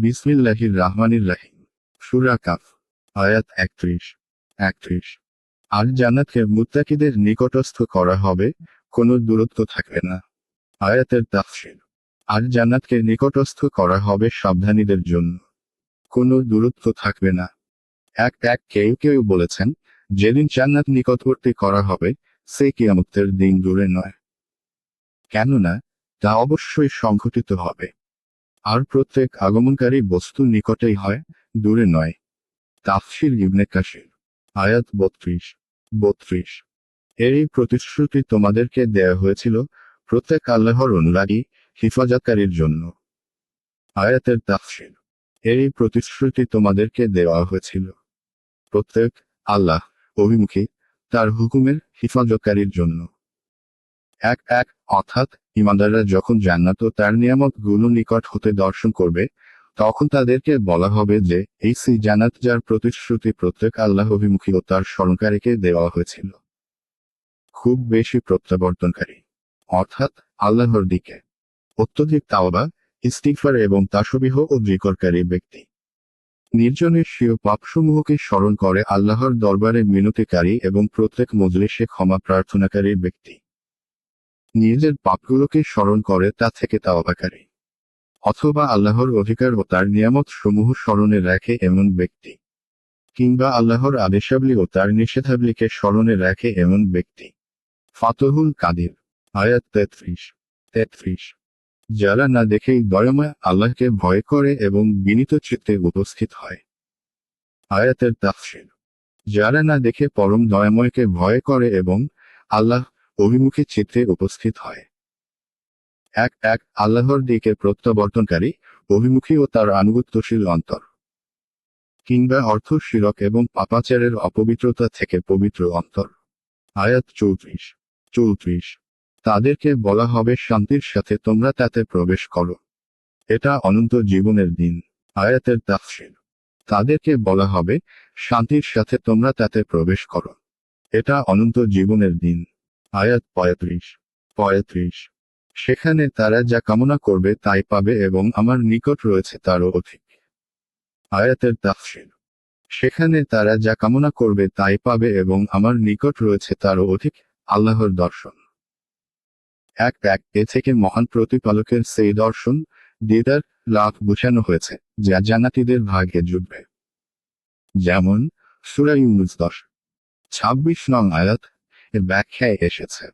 বিসমিল্লাহির রাহমানির রাহিম সুরা কাফ, আয়াত একত্রিশ। একত্রিশ। আর জান্নাতকে মুত্তাকিদের নিকটস্থ করা হবে, কোনো দূরত্ব থাকবে না। আয়াতের তাফসির। আর জান্নাতকে নিকটস্থ করা হবে সাবধানীদের জন্য। কোনো দূরত্ব থাকবে না। এক এক কেউ কেউ বলেছেন, যেদিন জান্নাত নিকটবর্তী করা হবে, সে কিয়ামতের দিন দূরে নয়। কেননা, তা অবশ্যই সংঘটিত হবে। আর প্রত্যেক আগমনকারী বস্তু নিকটেই হয়, দূরে নয়। তাফসির ইবনে কাশির আয়াত বত্রিশ বত্রিশ। এরই প্রতিশ্রুতি তোমাদেরকে দেয়া হয়েছিল প্রত্যেক আল্লাহর অনুরাগী, হিফাজতকারীর জন্য। আয়াতের তাফসির, এরই প্রতিশ্রুতি তোমাদেরকে দেওয়া হয়েছিল প্রত্যেক আল্লাহ অভিমুখী, তার হুকুমের হিফাজতকারীর জন্য। এক এক, অর্থাৎ ইমানদাররা যখন জান্নাত ও তার নিয়ামতগুলো নিকট হতে দর্শন করবে, তখন তাদেরকে বলা হবে যে, এই সি জান্নাত যার প্রতিশ্রুতি প্রত্যেক আল্লাহ অভিমুখী ও তার স্মরণকারীকে দেওয়া হয়েছিল। খুব বেশি প্রত্যাবর্তনকারী। অর্থাৎ আল্লাহর দিকে। অত্যধিক তাওবা, ইস্তিগফার এবং তাসবিহ ও জিকরকারী ব্যক্তি। নির্জনের স্বীয় পাপসমূহকে স্মরণ করে আল্লাহর দরবারে মিনতিকারী এবং প্রত্যেক মজলিসে ক্ষমা প্রার্থনাকারী ব্যক্তি। নিজের পাপগুলোকে স্মরণ করে তা থেকে তাওবাকারী অথবা আল্লাহর অধিকার ও তার নিয়ামত সমূহ স্মরণে রাখে এমন ব্যক্তি। কিংবা আল্লাহর আদেশাবলী ও তার নিষেধাবলীকে স্মরণে রাখে এমন ব্যক্তি। ফাতহুল কাদির, আয়াত তেত্রিশ তেত্রিশ। যারা না দেখেই দয়াময় আল্লাহকে ভয় করে এবং বিনীত চিত্তে উপস্থিত হয়। আয়াতের তাফসির, যারা না দেখে পরম দয়াময়কে ভয় করে এবং আল্লাহ অভিমুখী চিত্রে উপস্থিত হয়। এক এক, আল্লাহর দিকে প্রত্যাবর্তনকারী, অভিমুখী ও তার আনুগত্যশীল অন্তর। কিংবা অর্থ শিরক এবং পাপাচারের অপবিত্রতা থেকে পবিত্র অন্তর। আয়াত চৌত্রিশ চৌত্রিশ, তাদেরকে বলা হবে শান্তির সাথে তোমরা তাতে প্রবেশ করো। এটা অনন্ত জীবনের দিন, আয়াতের তাফসির। তাদেরকে বলা হবে শান্তির সাথে তোমরা তাতে প্রবেশ করো। এটা অনন্ত জীবনের দিন আয়াত পঁয়ত্রিশ পঁয়ত্রিশ। সেখানে তারা যা কামনা করবে তাই পাবে এবং আমার নিকট রয়েছে তারও অধিক। আয়াতের তাফসির। সেখানে তারা যা কামনা করবে তাই পাবে এবং আমার নিকট রয়েছে তারও অধিক আল্লাহর দর্শন। এক এক এ থেকে মহান প্রতিপালকের সেই দর্শন, দিদার লাভ বুঝানো হয়েছে, যা জান্নাতীদের ভাগ্যে জুটবে। যেমন, সুরা ইউনুস দশ, ছাব্বিশ নং আয়াত in back, K-ish it's him.